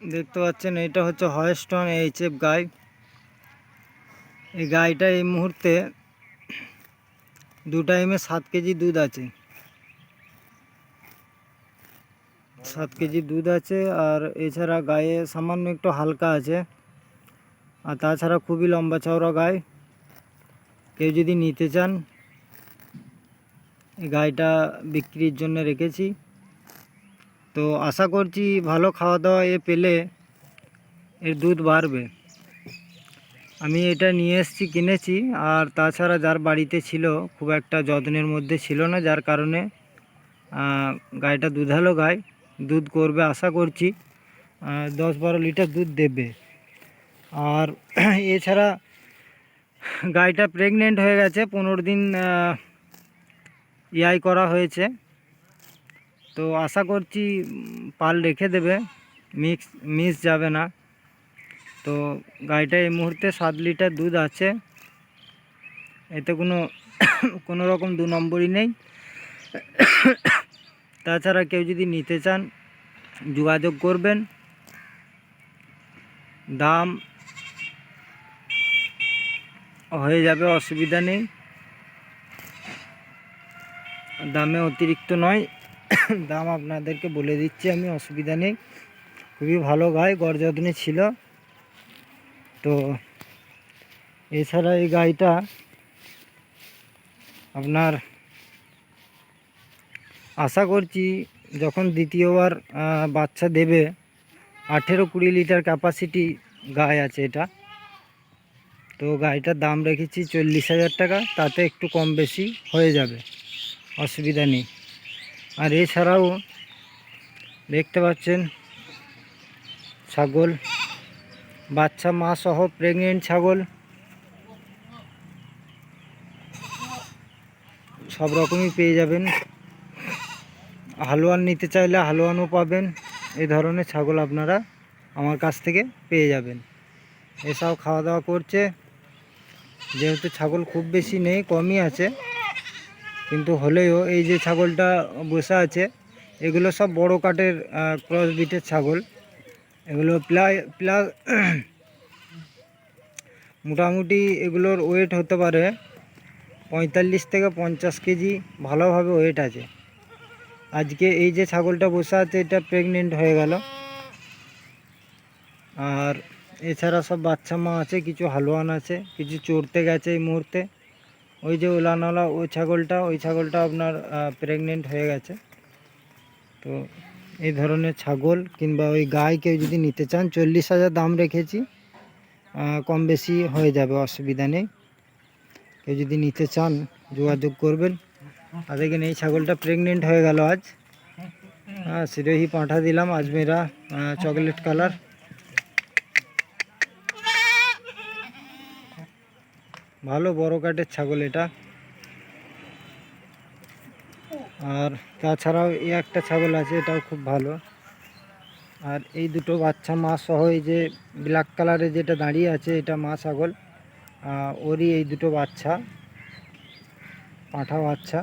দেখতে পাচ্ছেন এটা হচ্ছে হয়েস্টন এইচএফ গাই। এই গাইটা এই মুহূর্তে দু টাইমে সাত কেজি দুধ আছে। সাত কেজি দুধ আছে, আর এছাড়া গায়ে সামান্য একটু হালকা আছে। আর তাছাড়া খুবই লম্বা চওড়া গায়ে কেউ যদি নিতে চান, এই গাইটা বিক্রির জন্য রেখেছি। তো আশা করছি ভালো খাওয়া দাওয়া এ পেলে এর দুধ বাড়বে। আমি এটা নিয়ে এসেছি, কিনেছি, আর তাছাড়া যার বাড়িতে ছিল, খুব একটা যত্নের মধ্যে ছিল না, যার কারণে গাইটা দুধালো গাই দুধ করবে আশা করছি দশ বারো লিটার দুধ দেবে। আর এছাড়া গাইটা প্রেগনেন্ট হয়ে গেছে, পনেরো দিন ইয়াই করা হয়েছে। তো আশা করছি পাল রেখে দেবে, মিক্স, মিস যাবে না। তো গাইটা এই মুহূর্তে সাত লিটার দুধ আছে। এতে কোনো কোনো রকম দু নম্বরই নেই। তাছাড়া কেউ যদি নিতে চান, যোগাযোগ করবেন। দাম হয়ে যাবে, অসুবিধা নেই। দামে অতিরিক্ত নয়। দাম আপনাদেরকে বলে দিচ্ছি, আমি অসুবিধা নেই। খুবই ভালো গাই গড় যত্নে ছিল। তো এছাড়া এই গাইটা আপনার আশা করছি যখন দ্বিতীয়বার বাচ্চা দেবে, আঠেরো কুড়ি লিটার ক্যাপাসিটি গাই আছে এটা। তো গাইটার দাম রেখেছি চল্লিশ হাজার টাকা, তাতে একটু কম বেশি হয়ে যাবে, অসুবিধা নেই। আর এছাড়াও দেখতে পাচ্ছেন ছাগল, বাচ্চা, মা সহ প্রেগনেন্ট ছাগল। সব রকমই পেয়ে যাবেন। হালুয়ান নিতে চাইলে হালুয়ানও পাবেন। এই ধরনের ছাগল আপনারা আমার কাছ থেকে পেয়ে যাবেন। এসব খাওয়া দাওয়া করছে। যেহেতু ছাগল খুব বেশি নেই, কমই আছে। কিন্তু হলেও এই যে ছাগলটা বসে আছে, এগুলো সব বড় কাঠের ক্রস বিটের ছাগল। এগুলো প্রায় প্লাস মোটামুটি এগুলোর ওয়েট হতে পারে পঁয়তাল্লিশ থেকে পঞ্চাশ কেজি ভালোভাবে ওয়েট আছে। আজকে এই যে ছাগলটা বসে আছে, এটা প্রেগনেন্ট হয়ে গেল। আর এছাড়া সব বাচ্চা মা আছে, কিছু হালুয়ান আছে, কিছু চড়তে গেছে এই মুহূর্তে। ওই যে ওলানওয়ালা ওই ছাগলটা ওই ছাগলটা আপনার প্রেগনেন্ট হয়ে গেছে। তো এই ধরনের ছাগল কিংবা ওই গাই কেউ যদি নিতে চান, চল্লিশ হাজার দাম রেখেছি। কম বেশি হয়ে যাবে, অসুবিধা নেই। কেউ যদি নিতে চান, যোগাযোগ করবেন। আর দেখেন এই ছাগলটা প্রেগনেন্ট হয়ে গেল আজ। হ্যাঁ সিরোহি পাঁঠা দিলাম, আজমেরা চকলেট কালার ভালো বড় কাঠের ছাগল এটা। আর তাছাড়াও এই একটা ছাগল আছে, এটাও খুব ভালো। আর এই দুটো বাচ্চা মা সহ এই যে ব্ল্যাক কালারে যেটা দাঁড়িয়ে আছে, এটা মা ছাগল। ওরই এই দুটো বাচ্চা, পাঁঠা বাচ্চা।